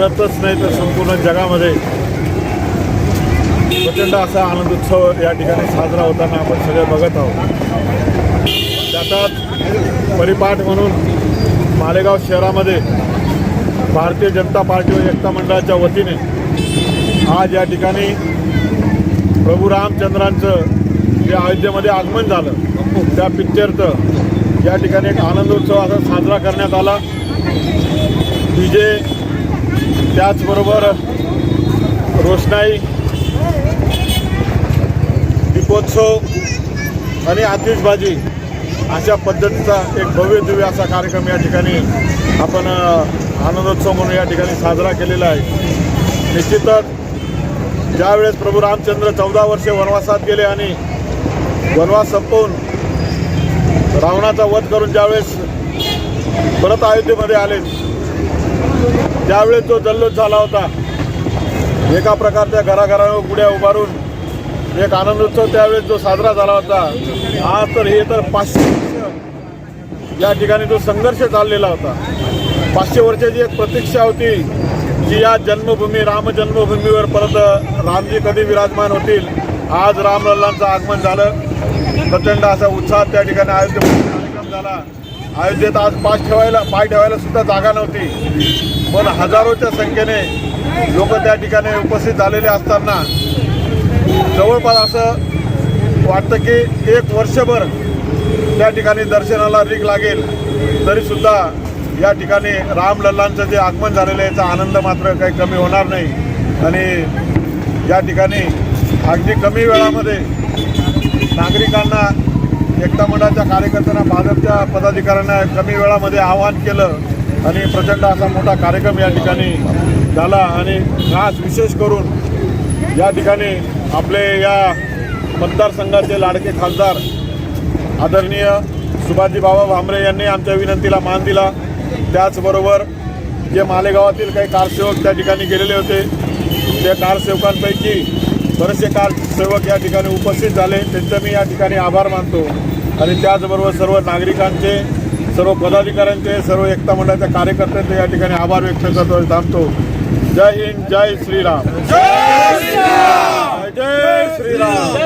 भारतच नाही तर संपूर्ण जगामध्ये प्रचंड असा आनंद उत्सव या ठिकाणी साजरा होताना आपण सगळे बघत आहोत. त्याच्यात परिपाठ म्हणून मालेगाव शहरामध्ये भारतीय जनता पार्टी व एकता मंडळाच्या वतीने आज या ठिकाणी प्रभू रामचंद्रांचं जे अयोध्येमध्ये आगमन झालं त्या पिक्चरचं या ठिकाणी एक आनंदोत्सव असा साजरा करण्यात आला. डी जे त्याचबरोबर रोषणाई दीपोत्सव आणि आतिषबाजी अशा पद्धतीचा एक भव्य दिव्य असा कार्यक्रम या ठिकाणी आपण आनंदोत्सव म्हणून या ठिकाणी साजरा केलेला आहे. निश्चितच ज्यावेळेस प्रभू रामचंद्र चौदा वर्षे वनवासात गेले आणि वनवास संपवून रावणाचा वध करून ज्यावेळेस परत अयोध्येमध्ये आले त्यावेळेस तो जल्लोष झाला होता एका प्रकारच्या घराघरावर गुड्या उभारून एक आनंदोत्सव त्यावेळेस जो साजरा झाला होता आज तर हे तर पाचशे वर्ष या ठिकाणी जो संघर्ष चाललेला होता. पाचशे वर्षाची एक प्रतीक्षा होती की या जन्मभूमी राम जन्मभूमीवर परत रामजी कधी विराजमान होतील आज रामलल्लांचं आगमन झालं. प्रचंड असा उत्साह त्या ठिकाणी आयोजित कार्यक्रम झाला. अयोध्येत आज पाच ठेवायला पाय ठेवायला सुद्धा जागा नव्हती. पण हजारोच्या संख्येने लोक त्या ठिकाणी उपस्थित झालेले असताना जवळपास असं वाटतं की एक वर्षभर त्या ठिकाणी दर्शनाला रीग लागेल. तरीसुद्धा या ठिकाणी रामलल्लांचं जे आगमन झालेलं आहे याचा आनंद मात्र काही कमी होणार नाही. आणि या ठिकाणी अगदी कमी वेळामध्ये नागरिकांना एकता मंडळाच्या कार्यकर्त्यांना भाजपच्या पदाधिकाऱ्यांना कमी वेळामध्ये आवाहन केलं आणि प्रचंड असा मोठा कार्यक्रम या ठिकाणी झाला आणि खास विशेष करून या ठिकाणी आपले या मतदारसंघाचे लाडके खासदार आदरणीय सुभाजी बाबा भामरे यांनी आमच्या विनंतीला मान दिला. त्याचबरोबर जे मालेगावातील काही कारसेवक त्या ठिकाणी गेलेले होते त्या कारसेवकांपैकी बरेचसे कारसेवक या ठिकाणी उपस्थित झाले. त्यांचं मी या ठिकाणी आभार मानतो. आणि त्याचबरोबर सर्व नागरिकांचे सर्व पदाधिकाऱ्यांचे सर्व एकता मंडळाच्या कार्यकर्त्यांचे या ठिकाणी आभार व्यक्त करतो आणि थांबतो. जय हिंद जय श्रीराम. जय जय श्रीराम!